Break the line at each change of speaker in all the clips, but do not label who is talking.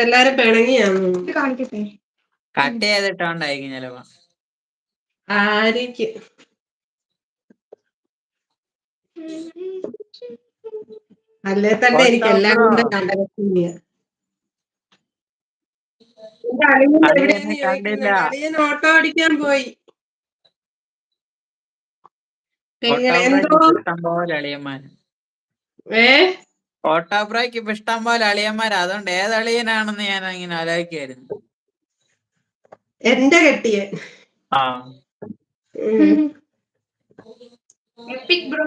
എല്ലാരും പിണങ്ങിയാന്ന്
കാണിക്കട്ടെ?
കട്ട് ചെയ്തിട്ടോണ്ടായിരിക്കും ചിലപ്പോ.
ആയിരിക്കും അല്ലേ തന്നെ എനിക്ക് എല്ലാം കൊണ്ട് കണ്ടകത്തില്ല. അളിയൻ ഓട്ടോ അടിക്കാൻ പോയി. എന്തോ?
പോലെ അളിയന്മാർ
ഏ?
ഓട്ടോ ബ്രേക്ക് ഇപ്പൊ ഇഷ്ടം പോലെ അളിയന്മാർ അതുകൊണ്ട് ഏത് അളിയനാണെന്ന് ഞാൻ അങ്ങനെ ആലോചിക്കായിരുന്നു
എന്റെ കെട്ടിയെ.
ആ.
എപ്പിക് ബ്രോ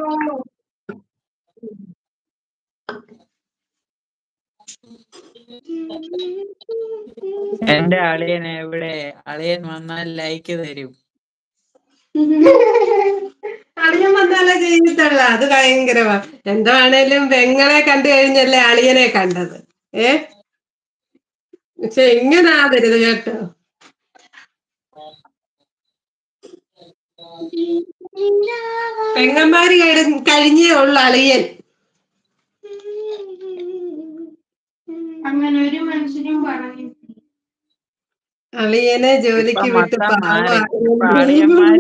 എന്റെ അളിയൻ എവിടെ അളിയൻ വന്നാൽ ലൈക്ക് തരും.
അളിയൻ വന്നാലേ ചെയ്യത്തുള്ള അത് ഭയങ്കരമാ. എന്താണേലും പെങ്ങളെ കണ്ടു കഴിഞ്ഞല്ലേ അളിയനെ കണ്ടത്. ഏ? പക്ഷെ ഇങ്ങനെ ആവരുത് കേട്ടോ. പെങ്ങന്മാര് കഴി- കഴിഞ്ഞേ ഉള്ളു അളിയൻ.
അങ്ങനെ ഒരു മനുഷ്യനും പറഞ്ഞു
അളിയനെ ജോലിക്ക് വിട്ട് പാവ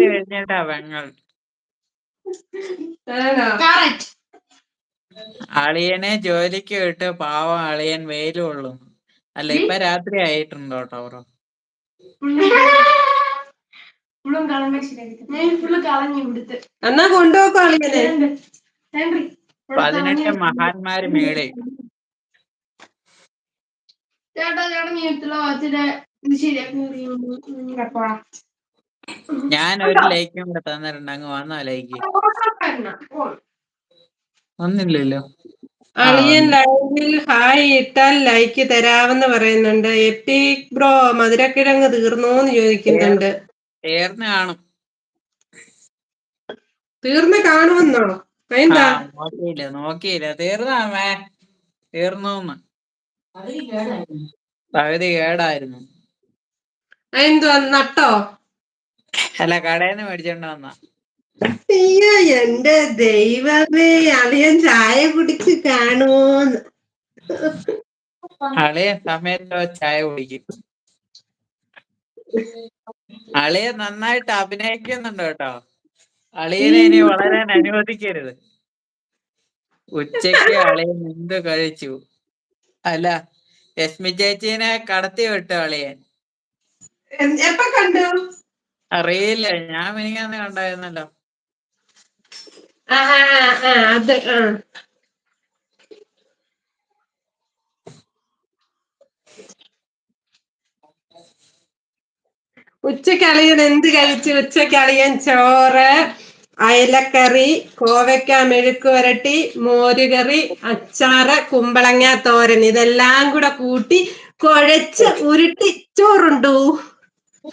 കഴിഞ്ഞിട്ടാ പെങ്ങൾ. അളിയനെ ജോലിക്ക് വിട്ട് പാവം അളിയൻ വെയിൽ കൊള്ളുന്നു അല്ല ഇപ്പൊ രാത്രി ആയിട്ടുണ്ടോ
ഇവിടുത്തെ.
എന്നാ കൊണ്ടുപോക്കോ അളിയനെ?
പതിനെട്ട് മഹാന്മാര് മേളെ.
ചേട്ടാ ചേട്ടൻ നീ എടുത്തുള്ള വാച്ചിന്റെ ഇത് ശരിയാക്കി പോടാ
ഞാൻ ഒരു ലൈക്കും കൂടെ തന്നിട്ടുണ്ട്. അങ്ങ് വന്നോ ലൈക്ക് വന്നില്ലല്ലോ.
അളിയൻ ലൈവിൽ ഹായ് ഇട്ടാൽ ലൈക്ക് തരാമെന്ന് പറയുന്നുണ്ട്. എപ്പിക് ബ്രോ മധുരക്കിഴങ്ങ് തീർന്നോന്ന് ചോദിക്കുന്നുണ്ട്.
തീർന്ന് കാണും.
തീർന്ന് കാണുമെന്നോ? എന്താ
നോക്കിയില്ല നോക്കിയില്ല. തീർന്നാമേ. തീർന്നോന്ന്. പകുതി കേടായിരുന്നു.
എന്തോ നട്ടോ?
അല്ല കടയിൽ നിന്ന് മേടിച്ചോണ്ട് വന്ന.
അയ്യോ എന്റെ ദൈവമേ അളിയൻ ചായ കുടിച്ച് കാണുമോന്ന്
അളിയ സമയത്ത് ചായ കുടിക്കും. അളിയ നന്നായിട്ട് അഭിനയിക്കുന്നുണ്ട് കേട്ടോ. അളിയനെ ഇനി വളരാൻ അനുവദിക്കരുത്. ഉച്ചയ്ക്ക് അളിയൻ എന്ത് കഴിച്ചു? അല്ല രശ്മി ചേച്ചീനെ കടത്തി വിട്ടു അളിയൻ.
എപ്പ കണ്ടു?
അറിയില്ല. ഞാൻ മിനിങ്ങാന്ന് കണ്ടായിരുന്നല്ലോ.
അത് ആ ഉച്ചയ്ക്ക് അളിയൻ എന്ത് കഴിച്ചു? ഉച്ചക്കളിയൻ ചോറ് അയലക്കറി കോവയ്ക്ക മെഴുക്ക് വരട്ടി മോരുകറി അച്ചാറ് കുമ്പളങ്ങ തോരൻ. ഇതെല്ലാം കൂടെ കൂട്ടി കുഴച്ച് ഉരുട്ടി ചോറുണ്ടു.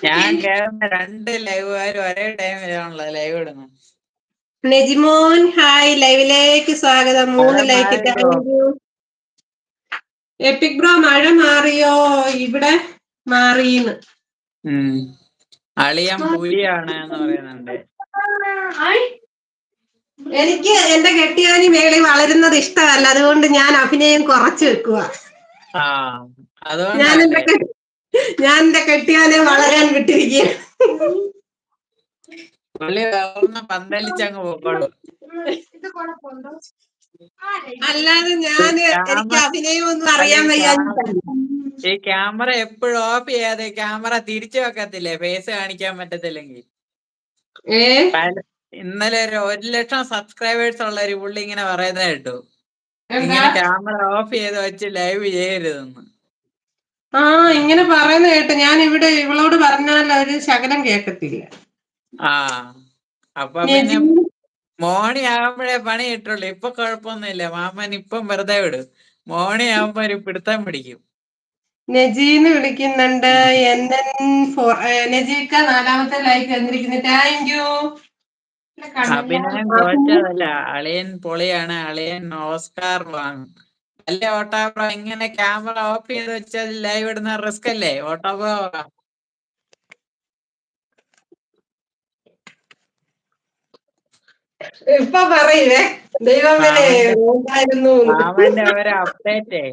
ഞാൻ കേറുന്ന രണ്ട് ലൈവുകാരും ഒരേ ടൈമിലാണല്ലോ ലൈവ് ഇടുന്നത്.
നെജിമോൻ ഹായ്. ലൈവിലേക്ക് സ്വാഗതം. മൂന്ന് ലൈക്ക് എപ്പിക് ബ്രോ മഴ മാറിയോ? ഇവിടെ മാറിയെന്ന്.
അളിയം അളിയൻ പുലിയാണ് എന്ന് പറയുന്നുണ്ട്.
എനിക്ക് എന്റെ കെട്ടിയവന് മേളി വളരുന്നത് ഇഷ്ടമല്ല. അതുകൊണ്ട് ഞാൻ അഭിനയം കുറച്ചു വെക്കുക
ആ
ഞാൻ എന്റെ ഞാൻ എന്റെ കെട്ടിയാലേ വളരാൻ വിട്ടിരിക്കുക
പുള്ളി വളർന്ന് പന്തലിച്ചങ്ങ്
കുഴപ്പമുണ്ടോ
അല്ലാതെ ഞാൻ എനിക്ക് അഭിനയം ഒന്നും അറിയാൻ വയ്യ
ഈ ക്യാമറ എപ്പോഴും ഓഫ് ചെയ്യാതെ ക്യാമറ തിരിച്ചു വെക്കത്തില്ലേ? ഫേസ് കാണിക്കാൻ പറ്റത്തില്ലെങ്കിൽ. ഇന്നലെ ഒരു ഒരു ലക്ഷം സബ്സ്ക്രൈബേഴ്സ് ഉള്ള ഒരു പുള്ളി ഇങ്ങനെ പറയുന്നത് കേട്ടു. ഇങ്ങനെ ക്യാമറ ഓഫ് ചെയ്ത് വെച്ച് ലൈവ് ചെയ്യരുതെന്ന്.
ആ ഇങ്ങനെ പറയുന്ന കേട്ട് ഞാൻ ഇവിടെ ഇവളോട് പറഞ്ഞാൽ അവർ ശകലം കേക്കത്തില്ല.
ആ അപ്പൊ പിന്നെ മോണി ആകുമ്പോഴേ പണി കിട്ടുള്ളൂ. ഇപ്പൊ കുഴപ്പമൊന്നുമില്ല. മാമൻ ഇപ്പം വെറുതെ വിടും. മോണി ആവുമ്പോ ഒരു പിടുത്തം പിടിക്കും.
നജീന്ന് വിളിക്കുന്നുണ്ട്. എൻ എൻ ഫോർ നജീക്ക നാലാമത്തെ ലൈക്ക് തന്നിരിക്കുന്നു. താങ്ക് യു
അഭിനയം അളിയൻ പൊളിയാണ്. അളിയൻ ഓസ്കാർ വാങ്ങും. അല്ലേ ഓട്ടോ ഇങ്ങനെ ക്യാമറ ഓഫ് ചെയ്ത് വെച്ചാൽ ലൈവ് ഇടുന്ന റിസ്ക് അല്ലേ? ഓട്ടോ ഓട്ടാപ്രോ
ഇപ്പൊ പറയില്ലേ? ദൈവമേ
ഒരു അപ്ഡേറ്റേ